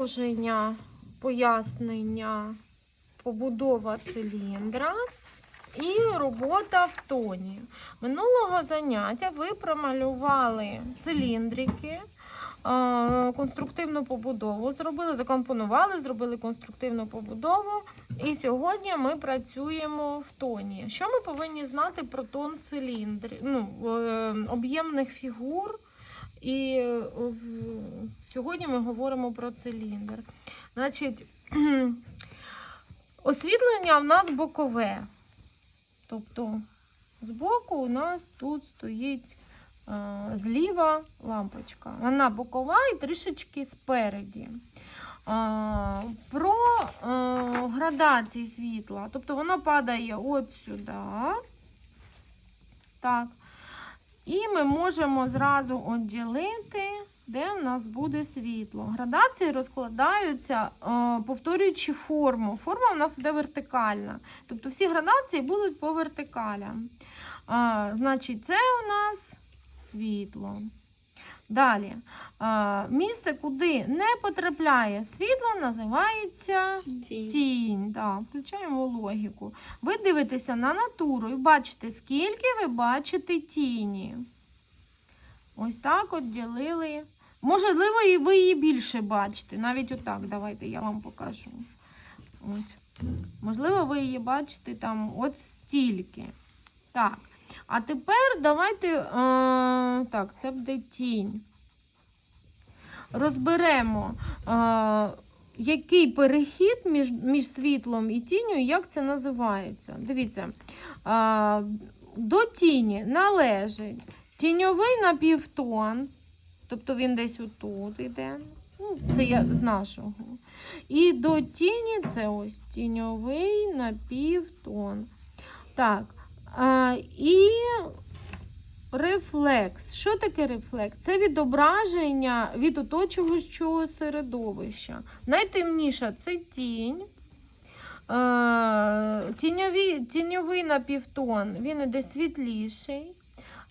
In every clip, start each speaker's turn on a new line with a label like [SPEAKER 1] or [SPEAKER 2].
[SPEAKER 1] Продовження пояснення побудова циліндра і робота в тоні. Минулого заняття ви промалювали циліндрики, е, конструктивну побудову зробили, закомпонували, зробили конструктивну побудову. І сьогодні ми працюємо в тоні. Що ми повинні знати про тон циліндрів, ну, е, об'ємних фігур? І е, сьогодні ми говоримо про циліндр. Значить, освітлення в нас бокове. Тобто, збоку у нас тут стоїть е, зліва лампочка. Вона бокова і трішечки спереді. Про е, градації світла. Тобто воно падає от сюди. Так. І ми можемо зразу відділити, де в нас буде світло. Градації розкладаються, е, повторюючи форму. Форма в нас іде вертикальна. Тобто всі градації будуть по вертикалям. Е, Значить, це у нас світло. Далі. Місце, куди не потрапляє світло, називається Тінь, да, включаємо логіку. Ви дивитеся на натуру і бачите, скільки ви бачите тіні. Ось так от ділили. Можливо, і ви її більше бачите. Навіть отак, давайте я вам покажу. Ось. Можливо, ви її бачите там от стільки. Так. А тепер давайте. Е, так, це буде тінь. Розберемо. Е, який перехід між, між світлом і тінню, як це називається? Дивіться, а, до тіні належить тіньовий напівтон, тобто він десь отут іде. Ну, це я з нашого. І до тіні це ось тіньовий напівтон. Так. А, і Рефлекс. Що таке рефлекс? Це відображення від оточуючого середовища. Найтемніша це тінь. Е, Тіньові, тіньовий напівтон, він іде світліший.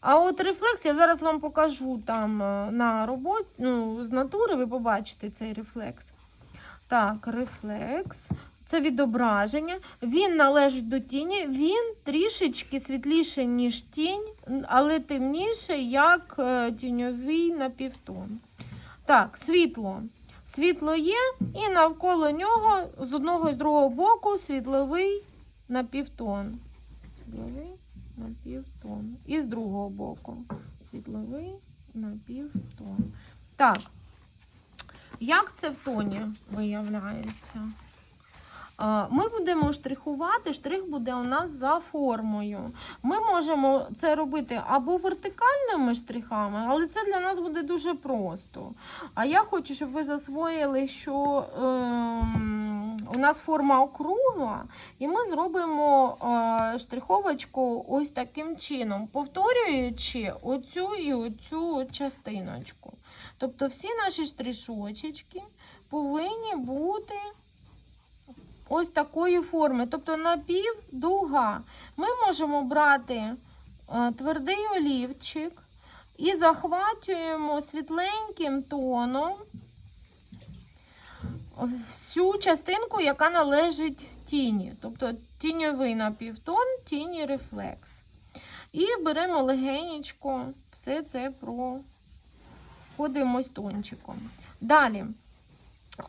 [SPEAKER 1] А от рефлекс, я зараз вам покажу там е, на роботі, ну, з натури, ви побачите цей рефлекс. Так, рефлекс. Це відображення. Він належить до тіні, він трішечки світліший, ніж тінь, але темніший, як е, тіньовий напівтон. Так, світло. Світло є, і навколо нього з одного і з другого боку світловий напівтон. Світловий напівтон. І з другого боку світловий напівтон. Так, як це в тоні виявляється? Ми будемо штрихувати, штрих буде у нас за формою. Ми можемо це робити або вертикальними штрихами, але це для нас буде дуже просто. А я хочу, щоб ви засвоїли, що ем, у нас форма округла, і ми зробимо е, штриховочку ось таким чином, повторюючи оцю і оцю частиночку. Тобто всі наші штришочечки повинні бути ось такої форми, тобто напівдуга. Ми можемо брати е, твердий олівчик і захвачуємо світленьким тоном всю частинку, яка належить тіні. Тобто тіньовий напівтон, тіні рефлекс. І беремо легенечко, все це проходимо тончиком. Далі.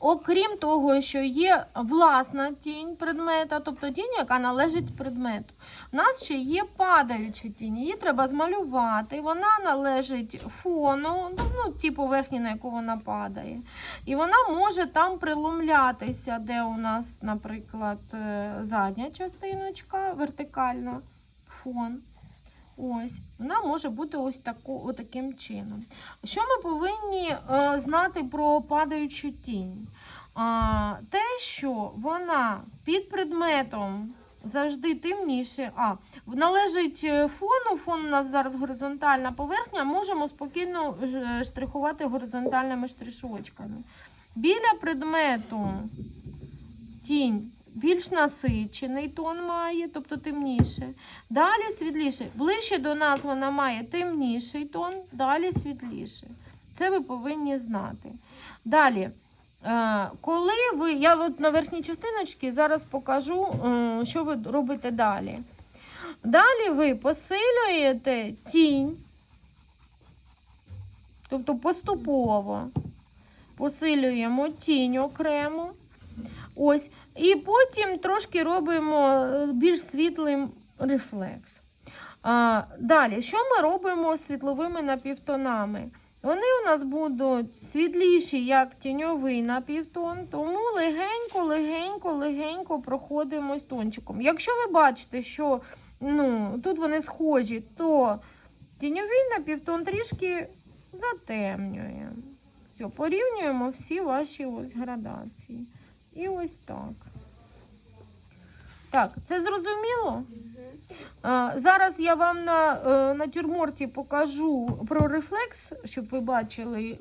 [SPEAKER 1] Окрім того, що є власна тінь предмета, тобто тінь, яка належить предмету. У нас ще є падаюча тінь, її треба змалювати. Вона належить фону, ну, ті поверхні, на яку вона падає. І вона може там приломлятися, де у нас, наприклад, е, задня частиночка, вертикальна фон. Ось, вона може бути ось таку, отаким чином. Що ми повинні е, знати про падаючу тінь? А, те, що вона під предметом завжди темніше, а належить е, фону, фон у нас зараз горизонтальна поверхня, можемо спокійно штрихувати горизонтальними штришочками. Біля предмету тінь більш насичений тон має, тобто темніше. Далі світліше. Ближче до нас вона має темніший тон, далі світліше. Це ви повинні знати. Далі Е, Коли ви, я от на верхній частиночці зараз покажу, е, що ви робите далі. Далі ви посилюєте тінь, тобто поступово посилюємо тінь окремо. Ось, і потім трошки робимо е, більш світлим рефлекс. А, далі, що ми робимо з світловими напівтонами? Вони у нас будуть світліші, як тіньовий напівтон, тому легенько, легенько, легенько проходимо тончиком. Якщо ви бачите, що ну, тут вони схожі, то тіньовий напівтон трішки затемнює. Все, порівнюємо всі ваші ось градації. І ось так. Так, це зрозуміло? А, зараз я вам на е, натюрморті покажу про рефлекс, щоб ви бачили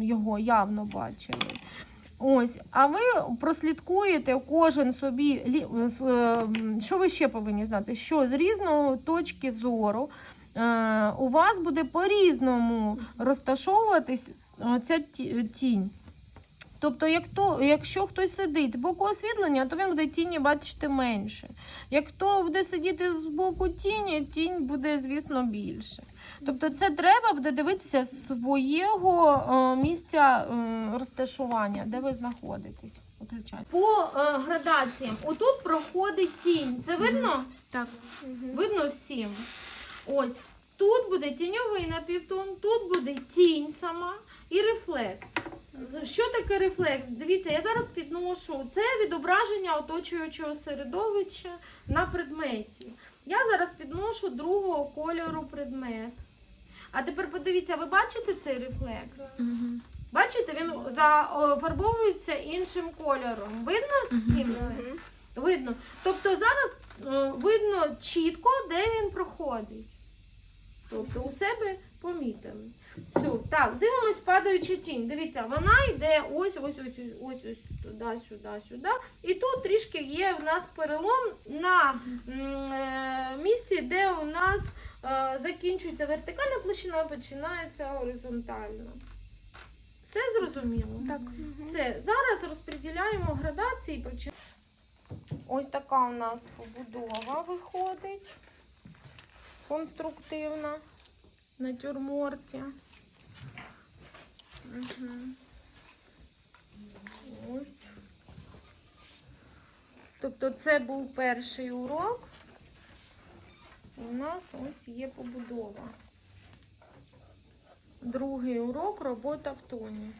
[SPEAKER 1] його, явно бачили. Ось, а ви прослідкуєте кожен собі, е, що ви ще повинні знати? Що з різного точки зору е, у вас буде по-різному розташовуватись ця тінь. Тобто, як то, якщо хтось сидить з боку освітлення, то він буде тіні бачити менше. Як хто буде сидіти з боку тіні, тінь буде, звісно, більше. Тобто, це треба буде дивитися свого е, місця розташування, де ви знаходитесь. По е, градаціям, отут проходить тінь. Це видно?
[SPEAKER 2] Так.
[SPEAKER 1] Видно всім. Ось. Тут буде тіньовий напівтон, тут буде тінь сама і рефлекс. Що таке рефлекс? Дивіться, я зараз підношу. Це відображення оточуючого середовища на предметі. Я зараз підношу другого кольору предмет. А тепер подивіться, ви бачите цей рефлекс? Бачите, він зафарбовується іншим кольором. Видно всім це? Видно. Тобто зараз видно чітко, де він проходить. Тобто у себе помітили. Все, так, дивимось падаюча тінь. Дивіться, вона йде ось, ось, ось, ось, ось, туди, сюди, сюди. І тут трішки є в нас перелом на е, місці, де у нас е, закінчується вертикальна площина, починається горизонтальна. Все зрозуміло?
[SPEAKER 2] Так.
[SPEAKER 1] Все, зараз розподіляємо градації. Ось така у нас побудова виходить. Конструктивна. Натюрморті. Угу. Ось. Тобто це був перший урок. У нас ось є побудова. Другий урок робота в тоні.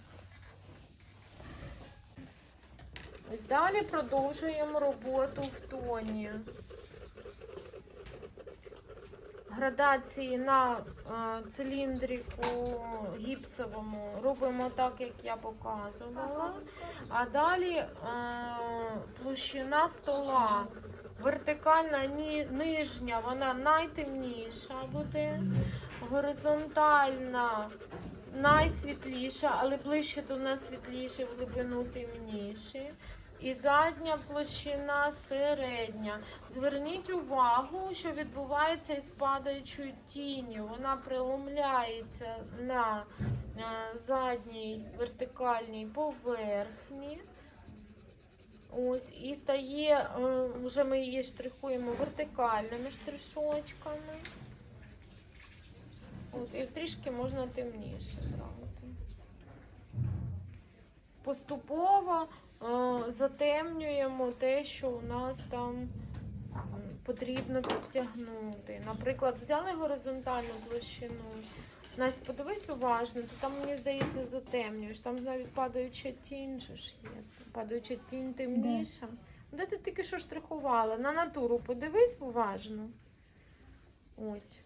[SPEAKER 1] Ось далі продовжуємо роботу в тоні. Градації на е, циліндріку гіпсовому робимо так, як я показувала. А далі е, площина стола. Вертикальна нижня, вона найтемніша буде. Горизонтальна найсвітліша, але ближче до нас світліше, в глибину темніше. І задня площина середня. Зверніть увагу, що відбувається із падаючою тінню. Вона преломляється на е, задній вертикальній поверхні. Ось, і стає, е, вже ми її штрихуємо вертикальними штришочками. От, і трішки можна темніше брати. Поступово е, затемнюємо те, що у нас там потрібно підтягнути. Наприклад, взяли горизонтальну площину. Настя, подивись уважно, то там, мені здається, затемнюєш. Там навіть падаюча тінь же ж є. Падаюча тінь темніша. Де ти тільки що штрихувала? На натуру подивись уважно. Ось.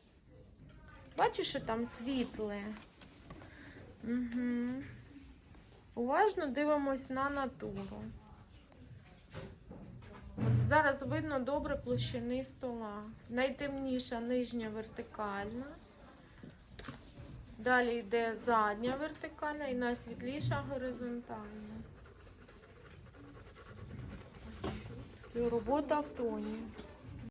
[SPEAKER 1] Бачиш, що там світле. Угу. Уважно дивимось на натуру. Ось зараз видно добре площини стола. Найтемніша нижня вертикальна. Далі йде задня вертикальна і найсвітліша горизонтальна. Робота в тоні.